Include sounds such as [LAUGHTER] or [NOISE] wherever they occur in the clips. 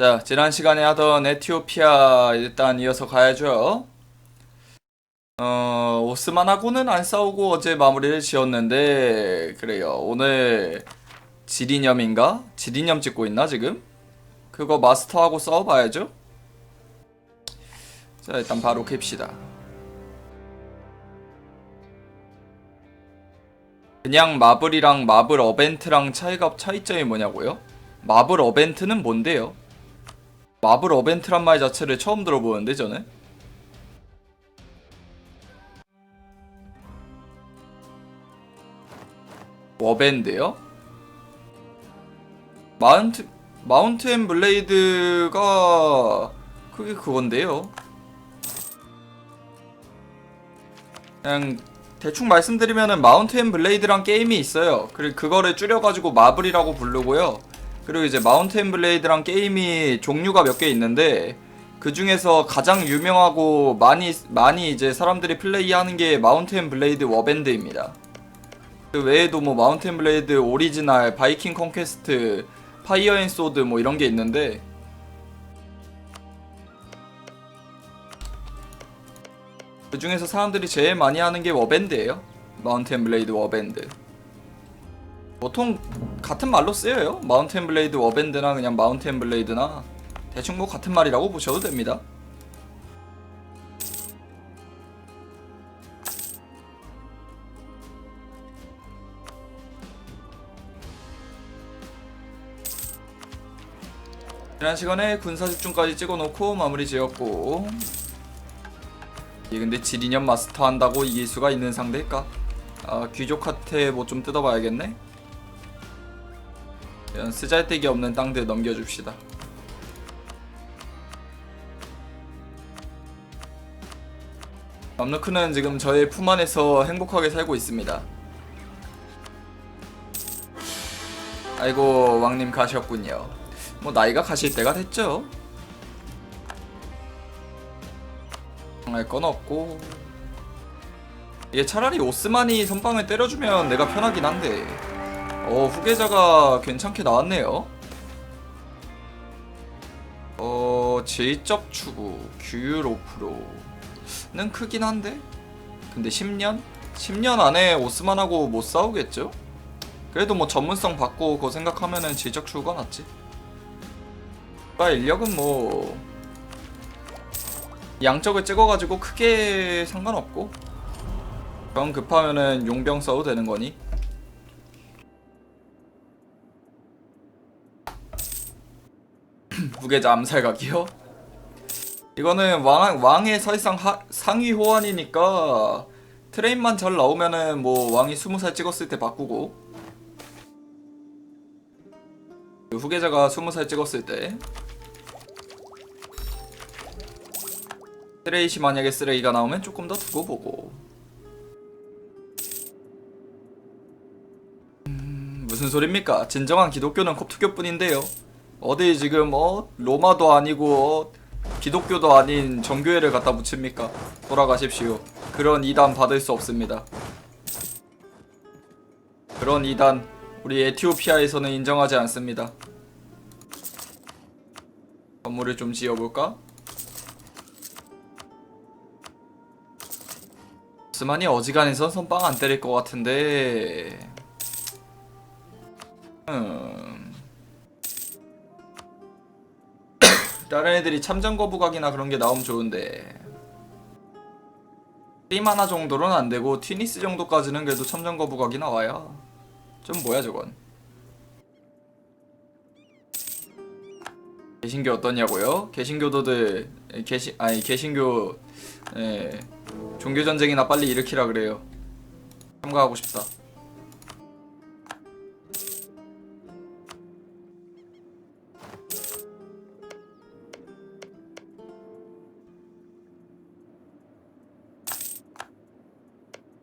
자, 지난 시간에 하던 에티오피아 일단 이어서 가야죠. 어, 오스만하고는 안 싸우고 어제 마무리를 지었는데, 그래요. 오늘 지리념인가? 지리념 찍고 있나, 지금? 그거 마스터하고 싸워봐야죠. 자, 일단 바로 캡시다. 그냥 마블이랑 마블 어벤트랑 차이가, 차이점이 뭐냐고요? 마블 어벤트는 뭔데요? 마블 어벤트란 말 자체를 처음 들어보는데 저는 워밴드요? 마운트 마운트 앤 블레이드가 그게 그건데요. 그냥 대충 말씀드리면은 마운트 앤 블레이드란 게임이 있어요. 그리고 그거를 줄여가지고 마블이라고 부르고요. 그리고 이제 마운트 앤 블레이드란 게임이 종류가 몇 개 있는데 그 중에서 가장 유명하고 많이 많이 이제 사람들이 플레이하는 게 마운트 앤 블레이드 워밴드입니다. 그 외에도 뭐 마운트 앤 블레이드 오리지널, 바이킹 컨퀘스트, 파이어 앤 소드 뭐 이런 게 있는데 그 중에서 사람들이 제일 많이 하는 게 워밴드예요. 마운트 앤 블레이드 워밴드. 보통 같은 말로 쓰여요. 마운틴 블레이드 워밴드나 그냥 마운틴 블레이드나 대충 뭐 같은 말이라고 보셔도 됩니다. 지난 시간에 군사 집중까지 찍어놓고 마무리 지었고 이게 근데 지리년 마스터 한다고 이길 수가 있는 상대일까? 아 귀족 카테 뭐 좀 뜯어봐야겠네. 이런 쓰잘데기 없는 땅들 넘겨줍시다. 맘누크는 지금 저의 품 안에서 행복하게 살고 있습니다. 아이고 왕님 가셨군요. 뭐 나이가 가실 때가 됐죠. 할 건 없고 이게 차라리 오스만이 선빵을 때려주면 내가 편하긴 한데 어 후계자가 괜찮게 나왔네요. 어 질적 추구 규율 5%는 크긴 한데? 근데 10년? 10년 안에 오스만하고 못 싸우겠죠? 그래도 뭐 전문성 받고 그거 생각하면은 질적 추구가 낫지. 아 인력은 뭐 양적을 찍어가지고 크게 상관없고. 병 급하면은 용병 써도 되는 거니 무게자 암살각이요? 이거는 왕, 왕의 사실상 하, 상위 호환이니까 트레인만 잘 나오면은 뭐 왕이 20살 찍었을 때 바꾸고 그 후계자가 20살 찍었을 때 쓰레이시 만약에 쓰레기가 나오면 조금 더 두고 보고 음, 무슨 소립니까? 진정한 기독교는 kop투교뿐인데요 어디 지금 어 로마도 아니고 어, 기독교도 아닌 정교회를 갖다 붙입니까? 돌아가십시오. 그런 이단 받을 수 없습니다. 그런 이단 우리 에티오피아에서는 인정하지 않습니다. 건물을 좀 지어볼까? 스만이 어지간해선 선빵 안 때릴 것 같은데. 음. 다른 애들이 참전 거부각이나 그런 게 나오면 좋은데. 팀 하나 정도는 안 되고 티니스 정도까지는 그래도 참전 거부각이 나와야. 좀 뭐야 저건? 개신교 어떠냐고요? 개신교도들 개신 아니 개신교 예, 종교 전쟁이나 빨리 일으키라 그래요. 참가하고 싶다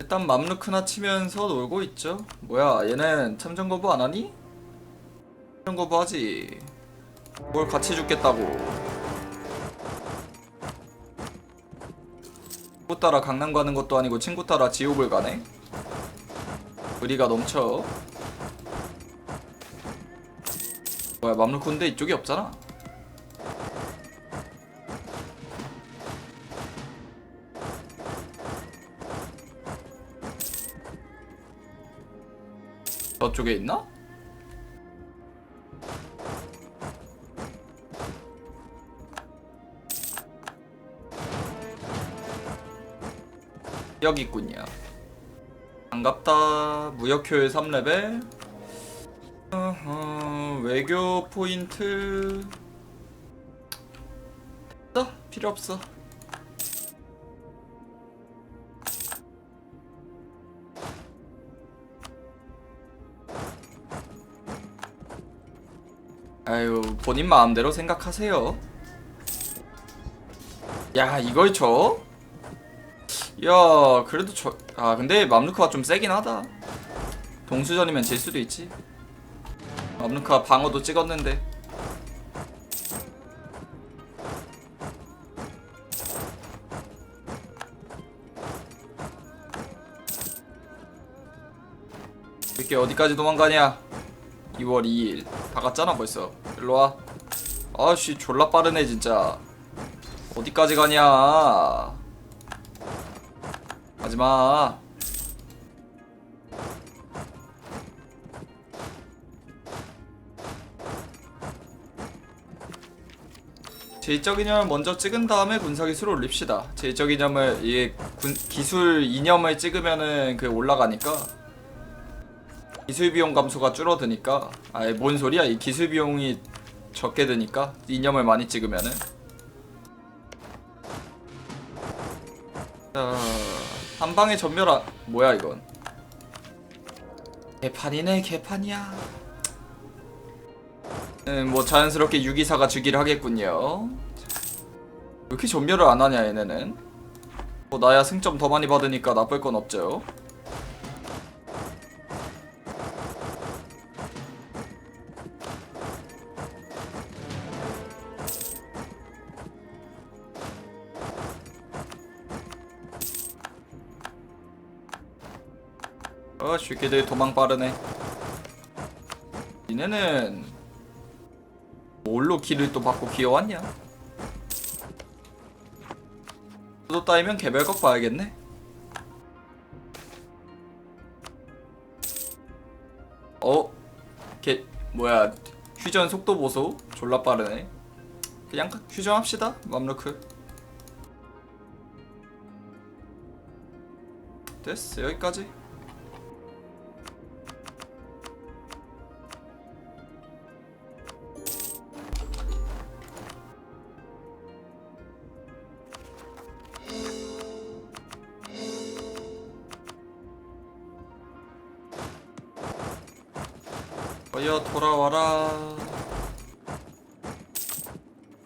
일단 맘루크나 치면서 놀고 있죠. 뭐야, 얘는 참전 거부 안 하니? 참전 거부 하지. 뭘 같이 죽겠다고. 친구 따라 강남 가는 것도 아니고 친구 따라 지옥을 가네. 의리가 넘쳐. 뭐야, 맘루크 근데 이쪽이 없잖아. 저쪽에 있나? 여기 있군요. 반갑다. 무역효율 3레벨. 어허, 외교 포인트. 필요 없어. 아유, 본인 마음대로 생각하세요. 야, 이걸 쳐? 야, 그래도 저, 아, 근데 맘루크가 좀 세긴 하다. 동수전이면 질 수도 있지. 맘루크가 방어도 찍었는데. 이렇게 어디까지 도망가냐? 2월 2일. 다 갔잖아, 벌써. 일로 와. 아씨, 졸라 빠르네, 진짜. 어디까지 가냐? 하지마. 제2적 이념을 먼저 찍은 다음에 군사 기술을 올립시다. 제2적 이념을 이게 군, 기술 이념을 찍으면은 그 올라가니까 기술 비용 감소가 줄어드니까 아예 뭔 소리야? 이 기술 비용이 적게 드니까 이념을 많이 찍으면은. 자, 한 방에 전멸아 뭐야 이건? 개판이네 개판이야. 음, 뭐 자연스럽게 유기사가 주기를 하겠군요. 왜 이렇게 전멸을 안 하냐 얘네는? 뭐 나야 승점 더 많이 받으니까 나쁠 건 없죠 어 쉽게들 도망 빠르네. 니네는 뭘로 길을 또 받고 기어왔냐? 또 따이면 개별각 봐야겠네. 어? 개 뭐야 휴전 속도 보소. 졸라 빠르네. 그냥 휴전합시다 맘루크. 됐어 여기까지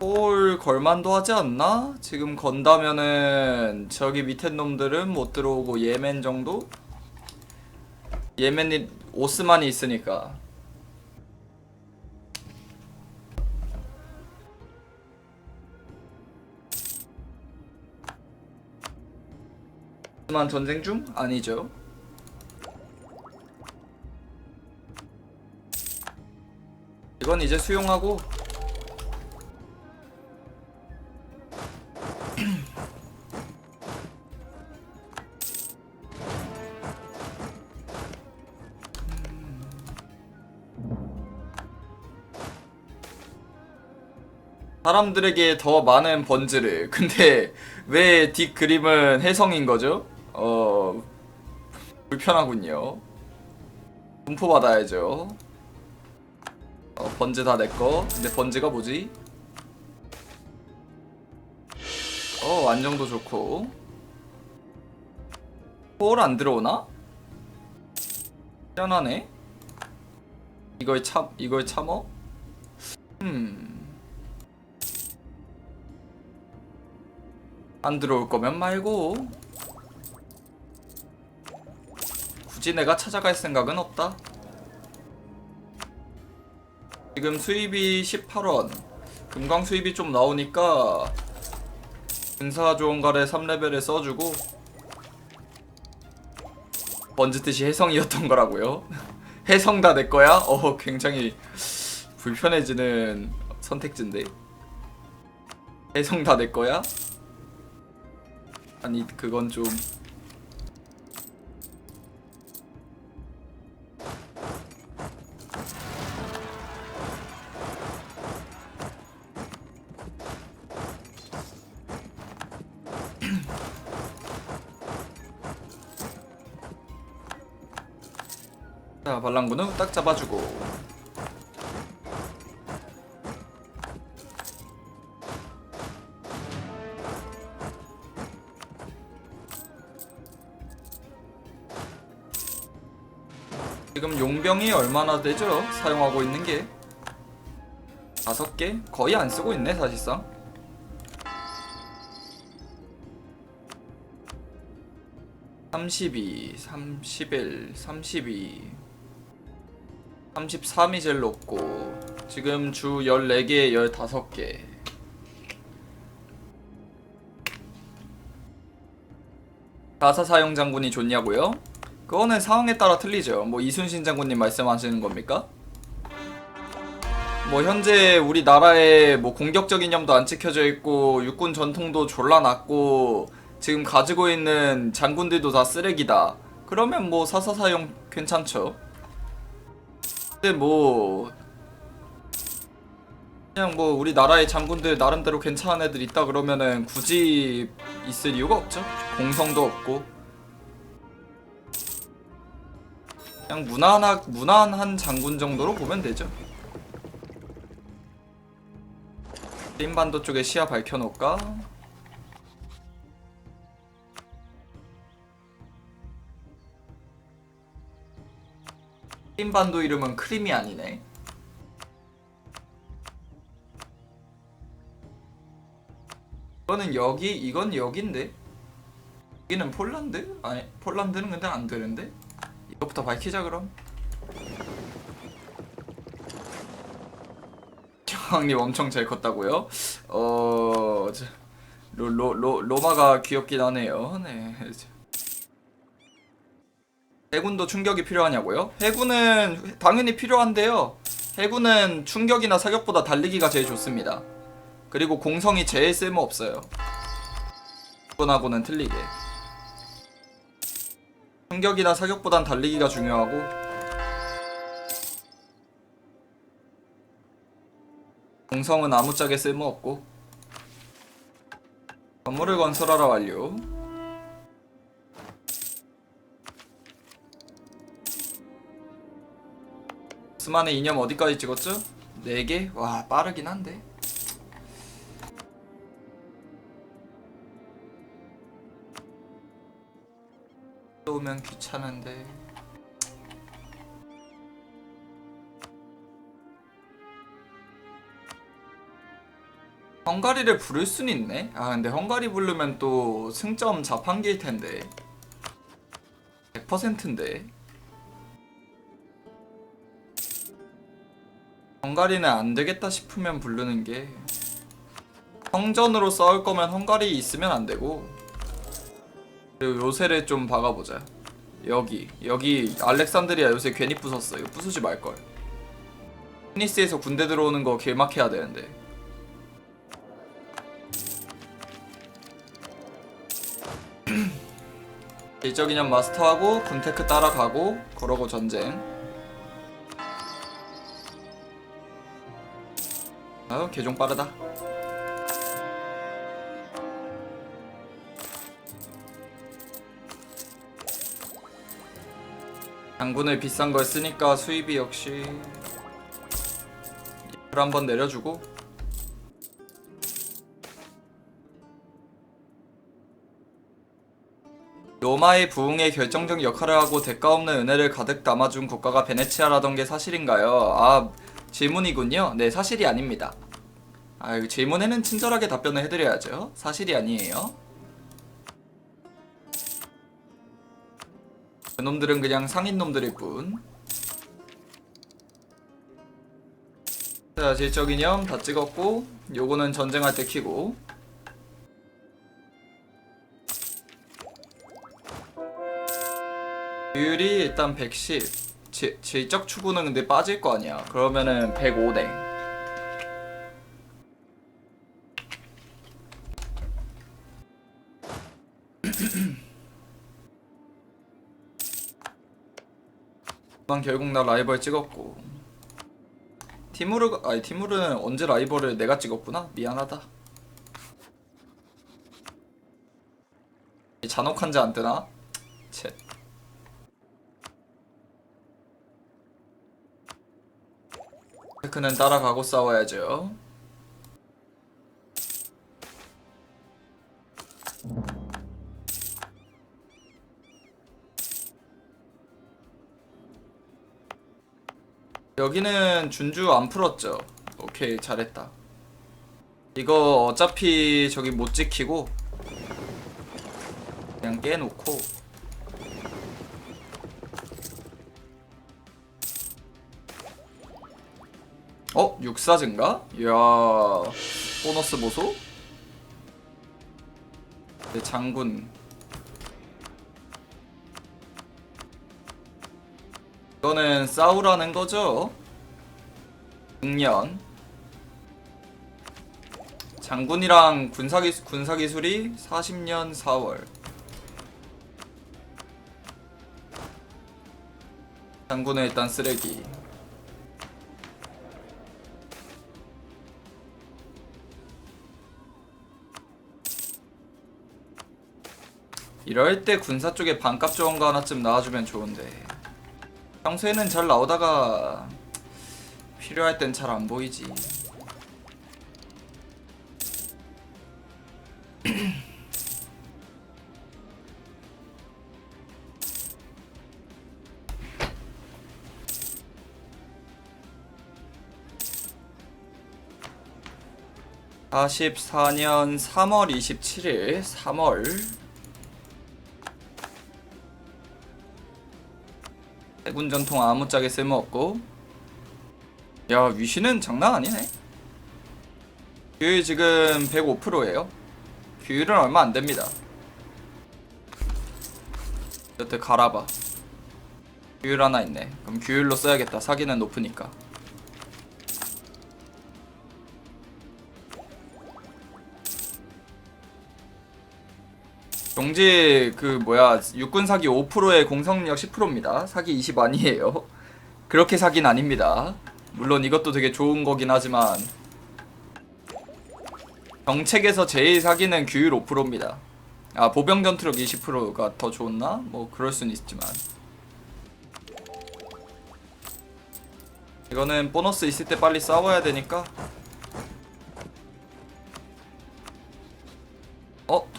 홀 걸만도 하지 않나? 지금 건다면은 저기 밑에 놈들은 못 들어오고 예멘 정도? 예멘이 오스만이 있으니까 오스만 전쟁 중? 아니죠 이건 이제 수용하고 사람들에게 더 많은 번즈를 [LAUGHS] 근데 왜뒷 그림은 혜성인 거죠? 어 불편하군요 분포 받아야죠 어, 번즈 다 내꺼. 근데 번즈가 뭐지? 어, 안정도 좋고. 홀 안 들어오나? 희한하네. 이걸 참, 이걸 참어? 음. 안 들어올 거면 말고. 굳이 내가 찾아갈 생각은 없다. 지금 수입이 18원 금광 수입이 좀 나오니까 군사 조원가래 3레벨에 써주고 번지 뜻이 해성이었던 거라고요 [LAUGHS] 해성 다 내 거야? 어 굉장히 불편해지는 선택지인데 해성 다 내 거야? 아니 그건 좀. [CLEARS THROAT] 자, 발랑군은 딱 잡아주고. 용병이 얼마나 되죠? 사용하고 있는 게 다섯 개? 거의 안 쓰고 있네 사실상 삼십이, 삼십일, 삼십이, 제일 높고 지금 주 14개, 15개 가사 사용 장군이 좋냐고요? 그거는 상황에 따라 틀리죠. 뭐 이순신 장군님 말씀하시는 겁니까? 뭐 현재 우리나라에 뭐 공격적 이념도 안 찍혀져 있고 육군 전통도 졸라 낮고 지금 가지고 있는 장군들도 다 쓰레기다. 그러면 뭐 사사 사용 괜찮죠. 근데 뭐 그냥 뭐 우리나라의 장군들 나름대로 괜찮은 애들 있다 그러면은 굳이 있을 이유가 없죠. 공성도 없고 그냥 무난한 무난한 장군 정도로 보면 되죠. 림반도 쪽에 시야 밝혀놓을까? 림반도 이름은 크림이 아니네. 이거는 여기, 이건 여긴데? 여기는 폴란드? 아니, 폴란드는 근데 안 되는데? 이것부터 밝히자 그럼. 형님 엄청 잘 컸다고요? 어... 저, 로, 로, 로, 로마가 귀엽긴 하네요. 네. 해군도 충격이 필요하냐고요? 해군은 당연히 필요한데요. 해군은 충격이나 사격보다 달리기가 제일 좋습니다. 그리고 공성이 제일 쓸모 없어요. 군하고는 틀리게. 충격이나 사격보단 달리기가 중요하고 공성은 아무짝에 쓸모없고 건물을 건설하라 완료 스만의 이념 어디까지 찍었죠? 4개? 와 빠르긴 한데 오면 귀찮은데. 헝가리를 부를 순 있네? 아 근데 헝가리 부르면 또 승점 자판기일 텐데. 100%인데. 헝가리는 안 되겠다 싶으면 부르는 게. 성전으로 싸울 거면 헝가리 있으면 안 되고 그리고 요새를 좀 박아보자. 여기 여기 알렉산드리아 요새 괜히 부쉈어. 이거 부수지 말걸. 피니스에서 군대 들어오는 거 길막해야 되는데. [CLEARS THROAT] 일적이념 마스터하고 군테크 따라가고 그러고 전쟁. 아유 개종 빠르다 장군을 비싼 걸 쓰니까 수입이 역시 이걸 한번 내려주고 로마의 부흥에 결정적 역할을 하고 대가 없는 은혜를 가득 담아준 국가가 베네치아라던 게 사실인가요? 아 질문이군요. 네 사실이 아닙니다. 아 질문에는 친절하게 답변을 해드려야죠. 사실이 아니에요. 그놈들은 그냥 상인놈들일 뿐. 자 질적 이념 다 찍었고 요거는 전쟁할 때 키고. 비율이 일단 110 지, 질적 추구는 근데 빠질 거 아니야. 그러면은 105네 난 결국 나 라이벌 찍었고. 티무르가 아니 티무르는 언제 라이벌을 내가 찍었구나? 미안하다. 잔혹한지 안 뜨나? 쳇. 테크는 따라가고 싸워야죠. 여기는 준주 안 풀었죠. 오케이 잘했다. 이거 어차피 저기 못 지키고 그냥 깨놓고 어? 육사진가? 이야 보너스 보소? 네, 장군 이거는 싸우라는 거죠? 중년. 장군이랑 군사기, 군사기술이 40년 4월. 장군은 일단 쓰레기. 이럴 때 군사 쪽에 반값 좋은 거 하나쯤 나와주면 좋은데 평소에는 잘 나오다가 필요할 땐 잘 안 보이지. (44년 3월 27일) (3월) 해군 전통 아무짝에 쓸모없고. 야 위시는 장난 아니네. 규율 지금 105%예요. 규율은 얼마 안됩니다. 여태 갈아봐. 규율 하나 있네. 그럼 규율로 써야겠다. 사기는 높으니까 경제 그 뭐야 육군 사기 5%에 공성력 10%입니다. 사기 20 아니에요. 그렇게 사기는 아닙니다. 물론 이것도 되게 좋은 거긴 하지만 정책에서 제일 사기는 규율 5%입니다. 아 보병 전투력 20%가 더 좋나? 뭐 그럴 수는 있지만 이거는 보너스 있을 때 빨리 싸워야 되니까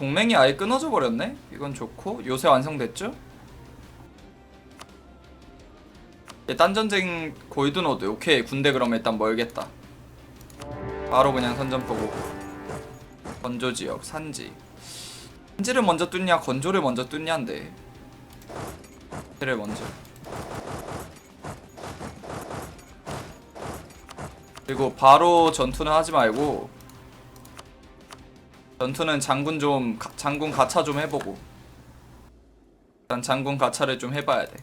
동맹이 아예 끊어져 버렸네? 이건 좋고. 요새 완성됐죠? 예, 딴전쟁 골드노드. 오케이. 군대 그럼 일단 멀겠다. 바로 그냥 선전포고. 건조지역 산지. 산지를 먼저 뚫냐 건조를 먼저 뚫냐인데. 를 먼저. 그리고 바로 전투는 하지 말고 전투는 장군 좀 가- 장군 가차 좀 해보고 일단 장군 가차를 좀 해봐야 돼.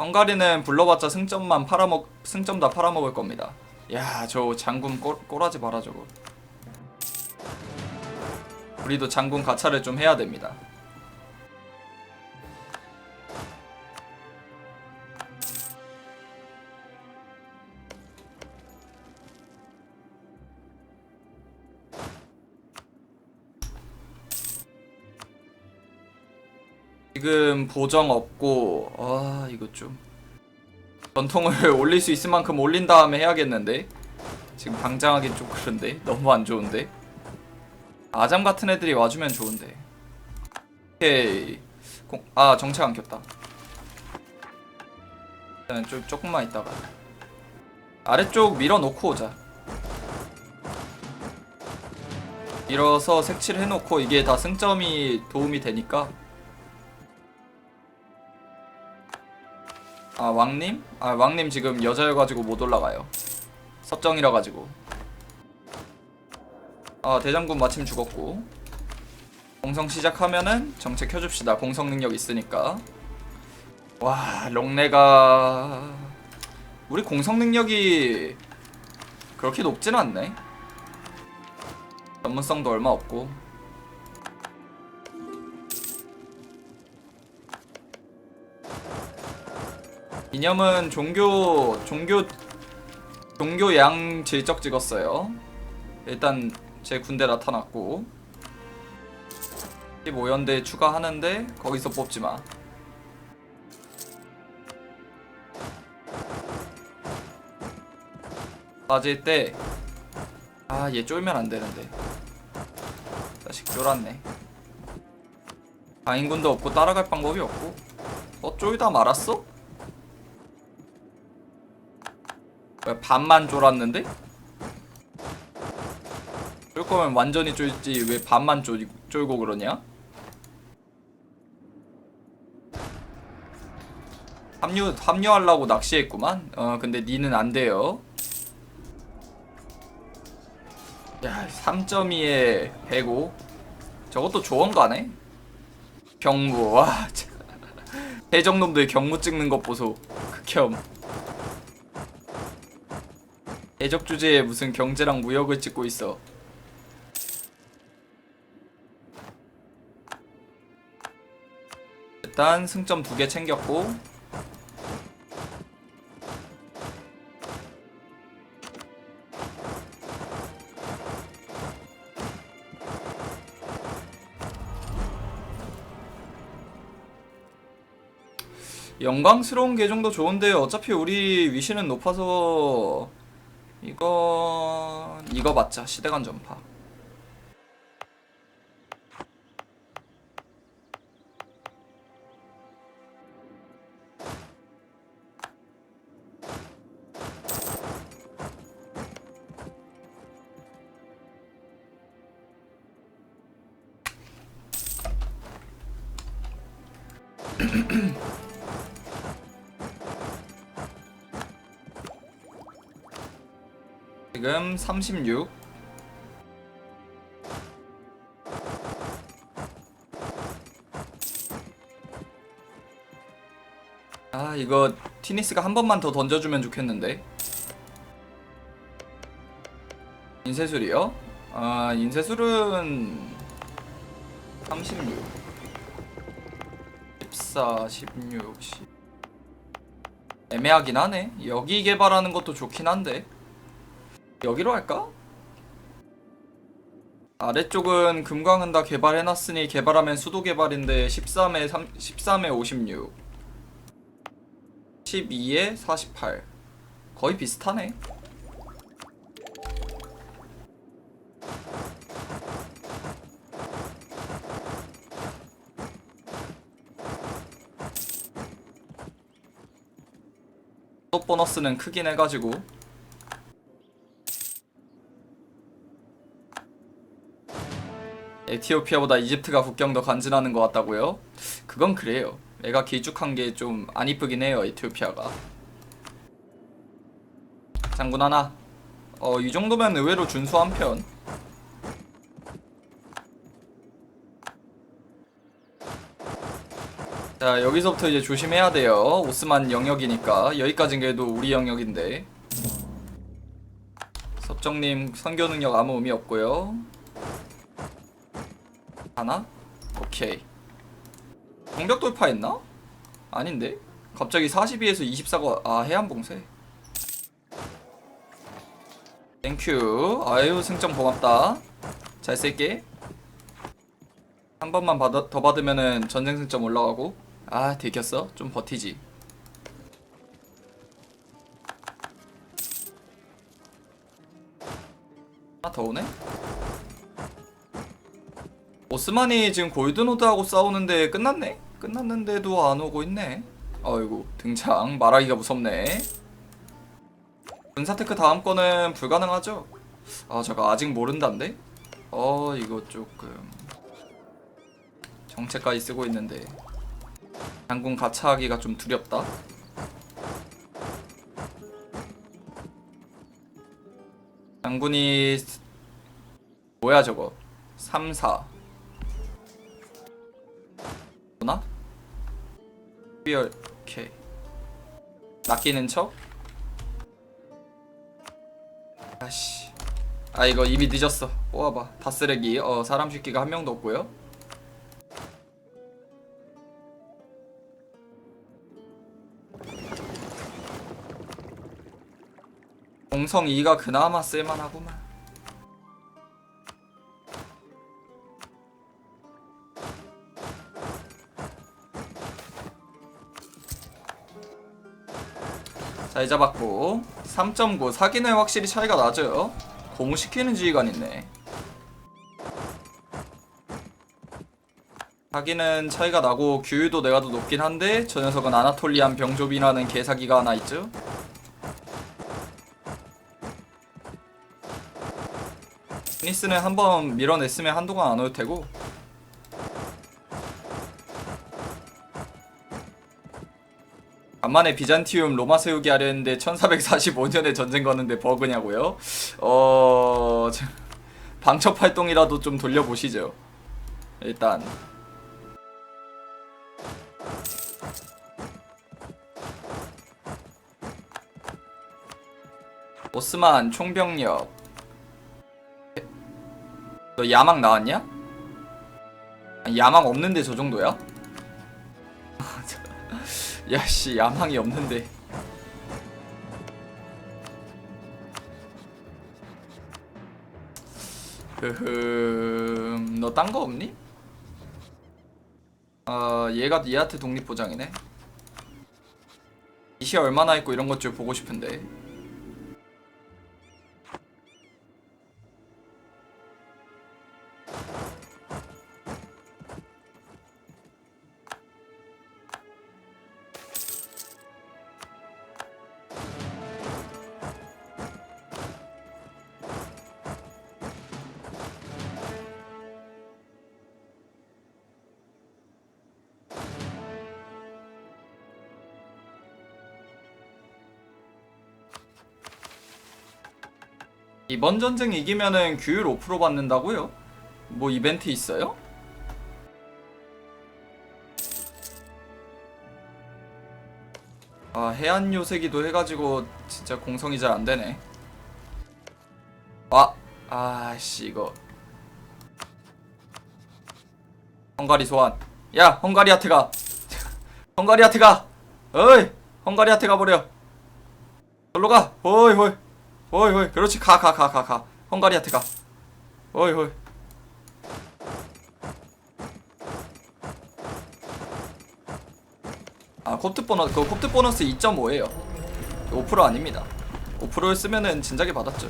헝가리는 불러봤자 승점만 팔아먹 승점 다 팔아먹을 겁니다. 야 저 장군 꼬, 꼬라지 마라 저거. 우리도 장군 가차를 좀 해야 됩니다. 지금 보정 없고 아 이거 좀. 전통을 [LAUGHS] 올릴 수 있을 만큼 올린 다음에 해야겠는데? 지금 당장 하긴 좀 그런데? [LAUGHS] 너무 안 좋은데? 아잠 같은 애들이 와주면 좋은데. 오케이. 공, 아 정책 안 켰다. 일단 좀 조금만 있다가. 아래쪽 밀어놓고 오자. 밀어서 색칠 해놓고 이게 다 승점이 도움이 되니까 아 왕님? 아 왕님 지금 여자여가지고 못 올라가요. 섭정이라 가지고. 아 대장군 마침 죽었고. 공성 시작하면은 정책 켜줍시다. 공성 능력 있으니까. 와 롱레가. 우리 공성 능력이 그렇게 높진 않네. 전문성도 얼마 없고 이념은 종교 종교 종교 양 질적 찍었어요. 일단 제 군대 나타났고 15연대 추가하는데 거기서 뽑지 마. 빠질 때 아 얘 쫄면 안 되는데 자식 쫄았네 강인군도 없고 따라갈 방법이 없고 어 쫄다 말았어? 왜 반만 쫄았는데? 쫄 거면 완전히 쫄지 왜 반만 쫄, 쫄고 그러냐? 합류 합류하려고 낚시했구만. 어 근데 니는 안 돼요. 야 3.2에 105 저것도 조언 가네. 경무 와 참. [LAUGHS] 해적놈들 경무 찍는 것 보소 극혐. 해적 주제에 무슨 경제랑 무역을 찍고 있어. 일단 승점 두 개 챙겼고 영광스러운 계정도 좋은데 어차피 우리 위시는 높아서 이거 이거 맞자. 시대간 전파 지금 36 아 이거 티니스가 한 번만 더 던져주면 좋겠는데. 인쇄술이요? 아 인쇄술은 36 14 16 10 애매하긴 하네. 여기 개발하는 것도 좋긴 한데 여기로 할까? 아래쪽은 금광은 다 개발해놨으니 개발하면 수도 개발인데 13에 3, 13에 56 12에 48 거의 비슷하네. 또 보너스는 크긴 해가지고 에티오피아보다 이집트가 국경 더 간지나는 것 같다고요? 그건 그래요. 애가 길쭉한 게 좀 안 이쁘긴 해요, 에티오피아가. 장군 하나. 어, 이 정도면 의외로 준수한 편. 자, 여기서부터 이제 조심해야 돼요. 오스만 영역이니까. 여기까진 그래도 우리 영역인데. 섭정님 선교 능력 아무 의미 없고요. 하나? 오케이 공격 돌파했나? 아닌데? 갑자기 42에서 24가 아 해안봉쇄 땡큐 아유 승점 고맙다 잘 쓸게 한 번만 받아, 더 받으면은 전쟁 승점 올라가고 아 들켰어? 좀 버티지 하나 더 오네? 오스만이 지금 골드노드하고 싸우는데 끝났네? 끝났는데도 안 오고 있네. 아이고 등장 말하기가 무섭네. 군사테크 다음 거는 불가능하죠? 아 잠깐 아직 모른다는데? 어 이거 조금 정체까지 쓰고 있는데 장군 가차하기가 좀 두렵다. 장군이 뭐야 저거 3, 4 비열 오케이. 낚이는 척? 아씨. 아 이거 이미 늦었어. 뽑아봐. 다 쓰레기. 어 사람 쉽기가 한 명도 없고요. 공성 2가 그나마 쓸만하구만 잘 잡았고 3.9 사기는 확실히 차이가 나죠. 고무시키는 지휘관 있네. 사기는 차이가 나고 규율도 내가 더 높긴 한데 저 녀석은 아나톨리안 병조비라는 개사기가 하나 있죠. 피니스는 한번 밀어냈으면 한동안 안 올 테고 간만에 비잔티움 로마 세우기 하려는데 1445년에 전쟁 거는데 버그냐고요? 어... 저- 방첩 활동이라도 좀 돌려보시죠 일단 오스만 총병력 너 야망 나왔냐? 아니, 야망 없는데 저 정도야? 야씨 야망이 없는데. 흐흠 너딴 거 없니? 어 얘가 얘한테 독립보장이네. 이시 얼마나 있고 이런 것 좀 보고 싶은데 이번 전쟁 이기면은 규율 5% 받는다고요? 뭐 이벤트 있어요? 아 해안 요새기도 해가지고 진짜 공성이 잘 안되네. 아 아씨 이거. 헝가리 소환. 야 헝가리한테 가. [LAUGHS] 헝가리한테 가. 어이 헝가리한테 가버려. 절로 가. 호이 호이 호이 호이 그렇지. 가가가 가 가. 헝가리한테 가. 호이 호이. 아 콥트 보너스 그 콥트 보너스 2.5예요. 5% 아닙니다. 5%를 쓰면은 진작에 받았죠.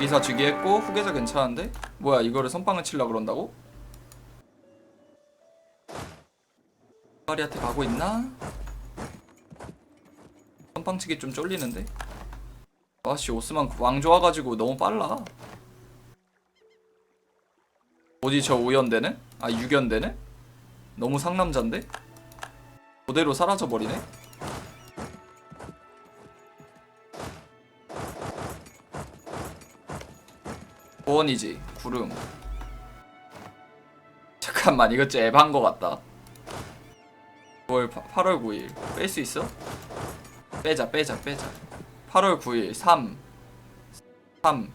이사 주기했고 후계자 괜찮은데? 뭐야 이거를 선빵을 치려 그런다고? 헝가리한테 가고 있나? 선빵치기 좀 쫄리는데 아씨 오스만 왕 좋아가지고 너무 빨라 어디 저 5연대는? 아 6연대는? 너무 상남자인데? 그대로 사라져버리네? 고원이지 구름 잠깐만 이거 좀 에반 거 같다 9월 8월 9일 뺄 수 있어? 빼자 빼자 빼자 8월 9일 3 3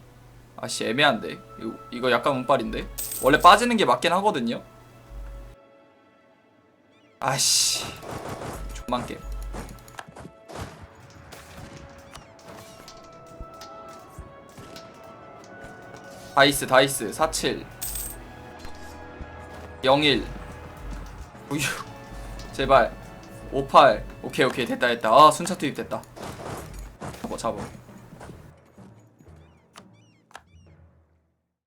아씨 애매한데. 이거, 이거 약간 운빨인데? 원래 빠지는 게 맞긴 하거든요? 아씨. 존만 게임 다이스 다이스. 47 01 96 제발. 58 오케이 오케이. 됐다 됐다. 아 순차 투입 됐다 잡아